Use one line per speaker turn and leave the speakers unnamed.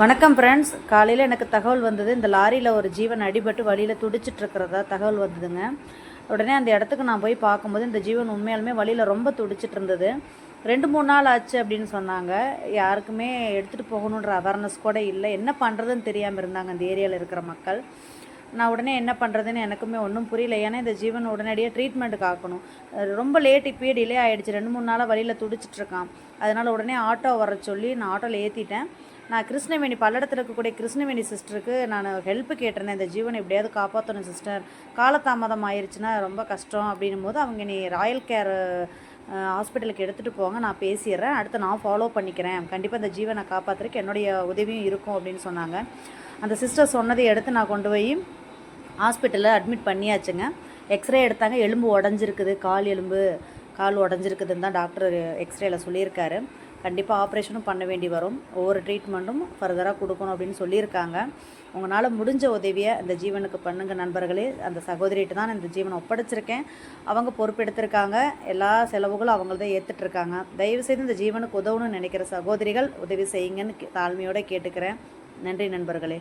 வணக்கம் ஃப்ரெண்ட்ஸ் காலையில் எனக்கு தகவல் வந்தது இந்த லாரியில் ஒரு ஜீவன் அடிபட்டு வழியில் துடிச்சிட்ருக்கிறதா தகவல் வந்ததுங்க. உடனே அந்த இடத்துக்கு நான் போய் பார்க்கும்போது இந்த ஜீவன் உண்மையாலுமே வழியில் ரொம்ப துடிச்சிட்டு இருந்தது. ரெண்டு மூணு நாள் ஆச்சு அப்படின்னு சொன்னாங்க. யாருக்குமே எடுத்துகிட்டு போகணுன்ற அவேர்னஸ் கூட இல்லை. என்ன பண்ணுறதுன்னு தெரியாமல் இருந்தாங்க அந்த ஏரியாவில் இருக்கிற மக்கள். நான் உடனே என்ன பண்ணுறதுன்னு எனக்குமே ஒன்றும் புரியல. ஏன்னா இந்த ஜீவன் உடனடியாக ட்ரீட்மெண்ட்டுக்கு ஆக்கணும். ரொம்ப லேட் இப்பயே டிலே ஆகிடுச்சு ரெண்டு மூணு நாளாக வழியில் துடிச்சிட்டு இருக்கான். அதனால் உடனே ஆட்டோ வர சொல்லி நான் ஆட்டோவில் ஏற்றிட்டேன் நான் கிருஷ்ணவேணி பல்லடத்தில் இருக்கக்கூடிய கிருஷ்ணவேணி சிஸ்டருக்கு நான் ஹெல்ப் கேட்டிருந்தேன். இந்த ஜீவனை எப்படியாவது காப்பாற்றணும் சிஸ்டர் காலதாமதம் ஆயிருச்சுன்னா ரொம்ப கஷ்டம் அப்படின்னும் போது அவங்க நீ ராயல் கேர் ஹாஸ்பிட்டலுக்கு எடுத்துகிட்டு போங்க. நான் பேசிடுறேன். அடுத்து நான் ஃபாலோ பண்ணிக்கிறேன். கண்டிப்பாக இந்த ஜீவனை காப்பாற்றுறதுக்கு என்னுடைய உதவியும் இருக்கும் அப்படின்னு சொன்னாங்க. அந்த சிஸ்டர் சொன்னதை எடுத்து நான் கொண்டு போய் ஹாஸ்பிட்டலில் அட்மிட் பண்ணியாச்சுங்க. எக்ஸ்ரே எடுத்தாங்க எலும்பு உடஞ்சிருக்குது கால் எலும்பு கால் உடஞ்சிருக்குதுன்னு தான் டாக்டர் எக்ஸ்ரேல சொல்லியிருக்காரு. கண்டிப்பாக ஆப்ரேஷனும் பண்ண வேண்டி வரும். ஒவ்வொரு ட்ரீட்மெண்ட்டும் ஃபர்தராக கொடுக்கணும் அப்படின்னு சொல்லியிருக்காங்க. உங்களால் முடிஞ்ச உதவியை அந்த ஜீவனுக்கு பண்ணுங்கள் நண்பர்களே. அந்த சகோதரிகிட்ட தான் இந்த ஜீவனை ஒப்படைச்சிருக்கேன். அவங்க பொறுப்பெடுத்திருக்காங்க. எல்லா செலவுகளும் அவங்கள தான் ஏற்றுட்ருக்காங்க தயவுசெய்து இந்த ஜீவனுக்கு உதவணும்னு நினைக்கிற சகோதரிகள் உதவி செய்யுங்கன்னு கே- தாழ்மையோட கேட்டுக்கிறேன். நன்றி நண்பர்களே.